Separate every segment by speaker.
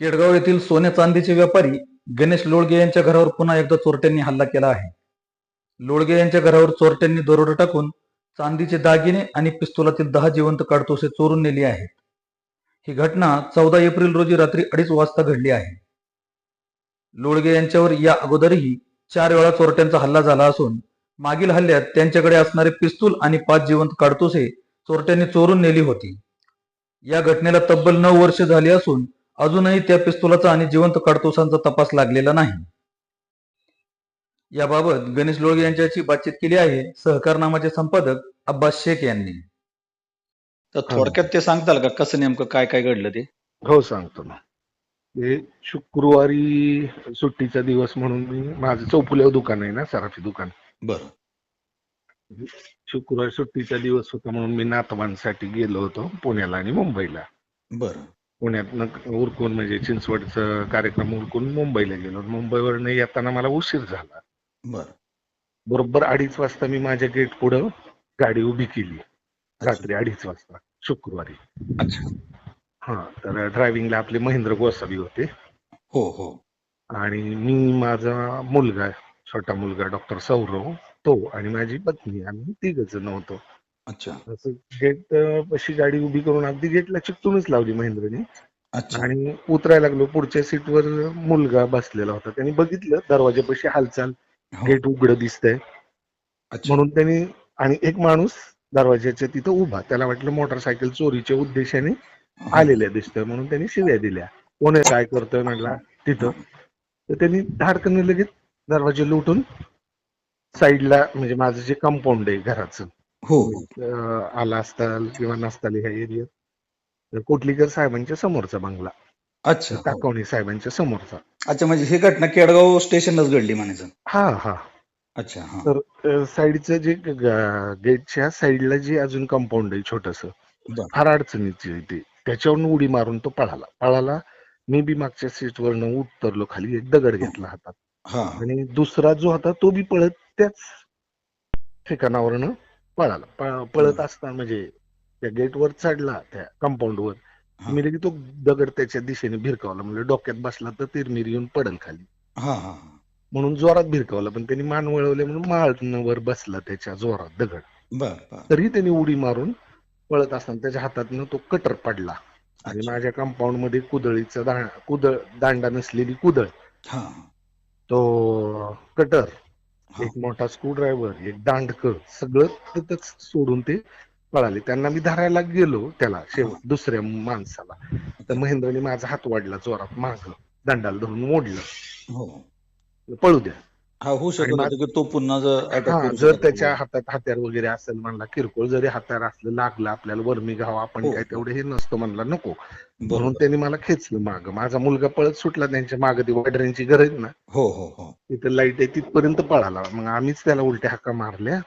Speaker 1: केडगाव येथील सोने चांदीचे व्यापारी गणेश लोळगे यांच्या घरावर पुन्हा एकदा चोरट्यांनी हल्ला केला आहे. लोळगे यांच्या घरावर चोरट्यांनी दरोडा टाकून चांदीचे दागिने आणि पिस्तुलातील दहा जिवंत काडतोसे चोरून नेली आहेत. ही घटना चौदा एप्रिल रोजी रात्री अडीच वाजता घडली आहे. लोळगे यांच्यावर या अगोदरही चार वेळा चोरट्यांचा हल्ला झाला असून मागील हल्ल्यात त्यांच्याकडे असणारे पिस्तूल आणि पाच जिवंत काडतोसे चोरट्यांनी चोरून नेली होती. या घटनेला तब्बल नऊ वर्ष झाली असून अजूनही त्या पिस्तुलाचा आणि जिवंत काडतुसांचा तपास लागलेला नाही. याबाबत गणेश लोळगे यांच्याशी बातचीत केली आहे सहकार नामाचे संपादक अब्बास शेख यांनी. तर थोडक्यात ते सांगताल का? कसं नेमकं काय काय घडलं ते?
Speaker 2: हो सांगतो ना. ते शुक्रवारी सुट्टीचा दिवस म्हणून मी माझं चौफुल्यावर दुकान आहे ना सराफी दुकान.
Speaker 1: बरं
Speaker 2: शुक्रवारी सुट्टीचा दिवस होता म्हणून मी नातवांसाठी गेलो होतो पुण्याला आणि मुंबईला
Speaker 1: बरं.
Speaker 2: पुण्यातनं उरकून म्हणजे चिंचवडचा कार्यक्रम उरकून मुंबईला गेलो. मुंबईवरनं येताना मला उशीर झाला.
Speaker 1: बरं.
Speaker 2: बरोबर अडीच वाजता मी माझ्या गेट पुढं गाडी उभी केली. रात्री अडीच वाजता शुक्रवारी.
Speaker 1: अच्छा.
Speaker 2: हा तर ड्रायव्हिंगला आपले महेंद्र गोसावी होते.
Speaker 1: हो हो.
Speaker 2: आणि मी माझा मुलगा छोटा मुलगा डॉक्टर सौरव तो आणि माझी पत्नी आम्ही तिघ जण होतो.
Speaker 1: अच्छा.
Speaker 2: असं गेट पशी गाडी उभी करून अगदी गेटला चिकटूनच लावली महेंद्रने.
Speaker 1: अच्छा.
Speaker 2: आणि उतरायला लागलो. पुढच्या सीटवर मुलगा बसलेला होता. त्यांनी बघितलं दरवाजापाशी हालचाल
Speaker 1: हो.
Speaker 2: गेट उघड दिसतंय.
Speaker 1: अच्छा.
Speaker 2: म्हणून त्यांनी आणि एक माणूस दरवाजाच्या तिथं उभा त्याला वाटलं मोटरसायकल चोरीच्या उद्देशाने आलेल्या दिसतोय. म्हणून त्यांनी शिव्या दिल्या. कोण काय करतोय म्हणला तिथं. तर त्यांनी धाडकन लगेच दरवाजे लुटून साईडला म्हणजे माझं जे कंपाऊंड आहे घराचं
Speaker 1: हो.
Speaker 2: आला असताल किंवा नसताल ह्या एरियात तर कोटलीकर साहेबांच्या समोरचा बंगला.
Speaker 1: अच्छा हो.
Speaker 2: टाकवणी साहेबांच्या समोरचा.
Speaker 1: अच्छा म्हणजे ही घटना केडगाव स्टेशनलाच घडली म्हणायचं.
Speaker 2: हा हा.
Speaker 1: अच्छा हा.
Speaker 2: तर साईडचं जे गेटच्या साईडला जे अजून कंपाऊंड आहे छोटस
Speaker 1: बरं.
Speaker 2: फार अडचणीची आहे ते. त्याच्यावरून उडी मारून तो पळाला. पळाला मी बी मागच्या सीटवरनं उतरलो खाली एक दगड घेतला हातात.
Speaker 1: हा.
Speaker 2: आणि दुसरा जो होता तो बी पळत त्याच ठिकाणावरनं पळाला. पळत असताना म्हणजे त्या गेटवर चढला त्या कंपाऊंडवर. मी लगे तो दगड त्याच्या दिशेने भिरकावला. म्हणजे डोक्यात बसला तर तिरमिर येऊन पडल खाली. म्हणून जोरात भिरकावला. पण त्यांनी मान वळवले म्हणून माळणवर बसला त्याच्या जोरात दगड. तरी त्यांनी उडी मारून पळत असताना त्याच्या हातातनं तो कटर पडला. आणि. माझ्या कंपाऊंडमध्ये कुदळीचा कुदळ दांडा नसलेली कुदळ. तो कटर. एक मोठा स्क्रूड्रायव्हर एक दांडकं सगळं तिथंच सोडून ते पळाले. त्यांना मी धरायला गेलो त्याला शेवट दुसऱ्या माणसाला. तर महेंद्रने माझा हात वाढला जोरात माग दंडाला धरून मोडलं
Speaker 1: हो.
Speaker 2: पळू द्या.
Speaker 1: हा होऊ शकत
Speaker 2: आणि
Speaker 1: होतं की तो पुन्हा जर
Speaker 2: हा जर त्याच्या
Speaker 1: होता.
Speaker 2: हातात हत्यार वगैरे असेल म्हणला किरकोळ जरी हत्यार असलं लागलं आपल्याला वर्मी घाव आपण
Speaker 1: हो.
Speaker 2: काय तेवढे हे नसतं म्हणला नको. म्हणून
Speaker 1: बरोबर.
Speaker 2: त्यांनी मला खेचलं माग. माझा मुलगा पळत सुटला त्यांच्या माग ती वाडऱ्यांची घर आहेत ना.
Speaker 1: हो हो हो.
Speaker 2: तिथे लाइट आहे तिथपर्यंत पळाला. मग आम्हीच त्याला उलट्या हाका मारल्या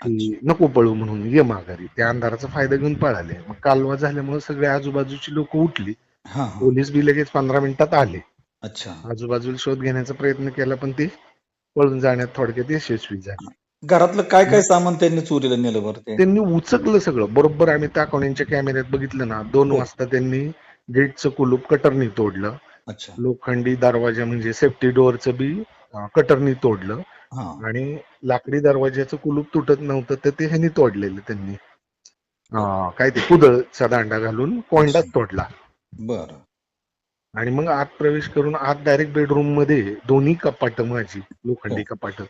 Speaker 2: की नको पळू म्हणून ये माघारी. त्या अंधाराचा फायदा घेऊन पळाले. मग कालवा झाल्यामुळे सगळे आजूबाजूची लोक उठली.
Speaker 1: हा हा.
Speaker 2: पोलीस बी लगेच पंधरा मिनिटात आले.
Speaker 1: अच्छा.
Speaker 2: आजूबाजूला शोध घेण्याचा प्रयत्न केला पण ते पळून जाण्यात थोडक्यात यशस्वी झाले.
Speaker 1: घरातलं काय काय सामान त्यांनी चोरीला नेलं बरं
Speaker 2: त्यांनी उचकलं सगळं. बरोबर आम्ही ताकवण्यांच्या कॅमेऱ्यात बघितलं ना दोन
Speaker 1: हो.
Speaker 2: वाजता त्यांनी गेटचं कुलूप कटरनी तोडलं.
Speaker 1: अच्छा.
Speaker 2: लोखंडी दरवाजा म्हणजे सेफ्टी डोअरचं बी कटरनी तोडलं.
Speaker 1: हा.
Speaker 2: आणि लाकडी दरवाज्याचं कुलूप तुटत नव्हतं तर ते ह्यांनी तोडलेलं त्यांनी. काय ते कुदळचा दांडा घालून कोंडात तोडला.
Speaker 1: बर.
Speaker 2: आणि मग आत प्रवेश करून आत डायरेक्ट बेडरूममध्ये दोन्ही कपाट माझी लोखंडी
Speaker 1: हो.
Speaker 2: कपाट.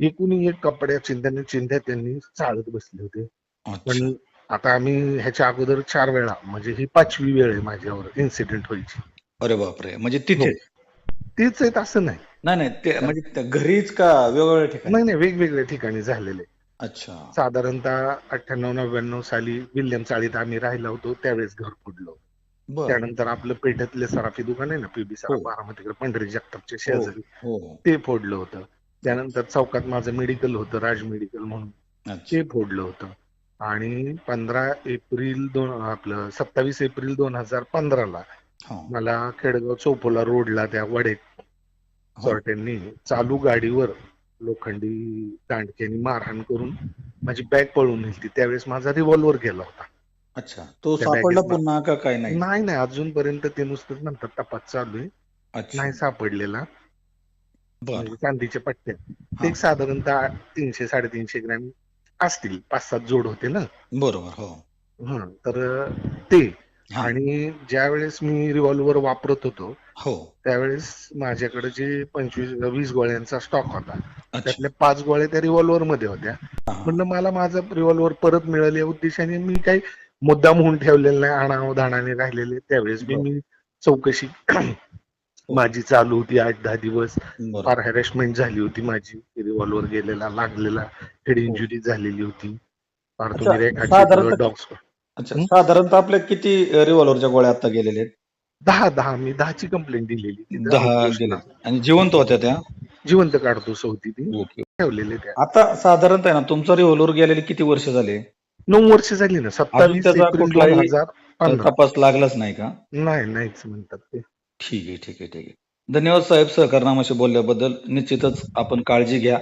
Speaker 2: एकूण एक कपड्या चिंध्याने चिंध्या त्यांनी चालत बसले होते. पण आता आम्ही ह्याच्या अगोदर चार वेळा म्हणजे ही पाचवी वेळ आहे माझ्यावर इन्सिडेंट व्हायची.
Speaker 1: अरे बापरे म्हणजे तिथे?
Speaker 2: तेच आहेत असं नाही.
Speaker 1: नाही नाही ते म्हणजे घरीच का वेगवेगळ्या ठिकाणी?
Speaker 2: नाही नाही वेगवेगळ्या ठिकाणी झालेले.
Speaker 1: अच्छा.
Speaker 2: साधारणतः अठ्ठ्याण्णव नव्याण्णव साली विल्यम चाळीत आम्ही राहिलो होतो त्यावेळेस घर फुडलो त्यानंतर आपलं पेठ्यातले सराफी दुकान आहे ना पीबी सराफ
Speaker 1: हो.
Speaker 2: बारामतीकडे पंढरी जगतापच्या शेजारी.
Speaker 1: हो. हो
Speaker 2: ते फोडलं होतं. त्यानंतर चौकात माझं मेडिकल होतं राज मेडिकल म्हणून. ते फोडलं होतं. आणि पंधरा एप्रिल दोन आपलं सत्तावीस एप्रिल दोन हजार पंधराला
Speaker 1: हा.
Speaker 2: मला खेडगाव चौपोला रोडला त्या वडे चोरट्यांनी चालू गाडीवर लोखंडी दांडक्यानी मारहाण करून माझी बॅग पळून नेली. त्यावेळेस माझा रिव्हॉल्वर गेला होता.
Speaker 1: अच्छा. तो
Speaker 2: त्या
Speaker 1: सापडला
Speaker 2: बॅगेत
Speaker 1: पुन्हा का काय नाही?
Speaker 2: नाही नाही अजूनपर्यंत ते नुसतं म्हणतात तपास चालू आहे.
Speaker 1: अच्छा.
Speaker 2: नाही सापडलेला.
Speaker 1: बर.
Speaker 2: म्हणजे चांदीच्या पट्ट्या
Speaker 1: हा.
Speaker 2: ते एक साधारणतः तीनशे साडेतीनशे ग्रॅम असतील पाच सात जोड होते ना?
Speaker 1: बरोबर हो.
Speaker 2: हं, तर ते.
Speaker 1: हा.
Speaker 2: आणि ज्या वेळेस मी रिव्हॉल्वर वापरत होतो
Speaker 1: हो.
Speaker 2: त्यावेळेस माझ्याकडे जे पंचवीस वीस गोळ्यांचा स्टॉक होता.
Speaker 1: अच्छा.
Speaker 2: त्यातले पाच गोळ्या त्या रिव्हॉल्वर मध्ये होत्या.
Speaker 1: हा, हा.
Speaker 2: म्हणलं मला माझा रिव्हॉल्वर परत मिळेल या उद्देशाने मी काही मुद्दाम होऊन ठेवलेलं नाही आणावधानाने राहिलेले. त्यावेळेस बी मी चौकशी माझी चालू होती आठ दहा दिवस. फार हॅरेसमेंट झाली होती माझी. रिव्हॉल्वर गेलेला लागलेला हेड इंजुरी झालेली होती. फार तुम्ही डॉग्स
Speaker 1: अच्छा
Speaker 2: हं?
Speaker 1: साधारणतः आपल्या किती रिव्हॉल्वरच्या गोळ्या आता गेलेल्या आहेत?
Speaker 2: दहा दहा. मी दहाची कंप्लेंट दिलेली.
Speaker 1: दहा आणि जिवंत होत्या त्या?
Speaker 2: जिवंत काढतो सवती ती. ठेवलेले त्या.
Speaker 1: आता साधारणतः आहे ना तुमचा रिव्हॉल्वर गेलेले किती वर्ष झाले?
Speaker 2: नऊ वर्ष झाली ना सत्तावीस
Speaker 1: त्याचा
Speaker 2: एप्रिल दोन
Speaker 1: कुठलाही-
Speaker 2: हजार पंधरा.
Speaker 1: तपास लागलाच नाही का?
Speaker 2: नाही नाहीच म्हणतात ते.
Speaker 1: ठीक आहे ठीक आहे ठीक आहे. धन्यवाद साहेब सहकारनामाशी बोलल्याबद्दल. निश्चितच आपण काळजी घ्या.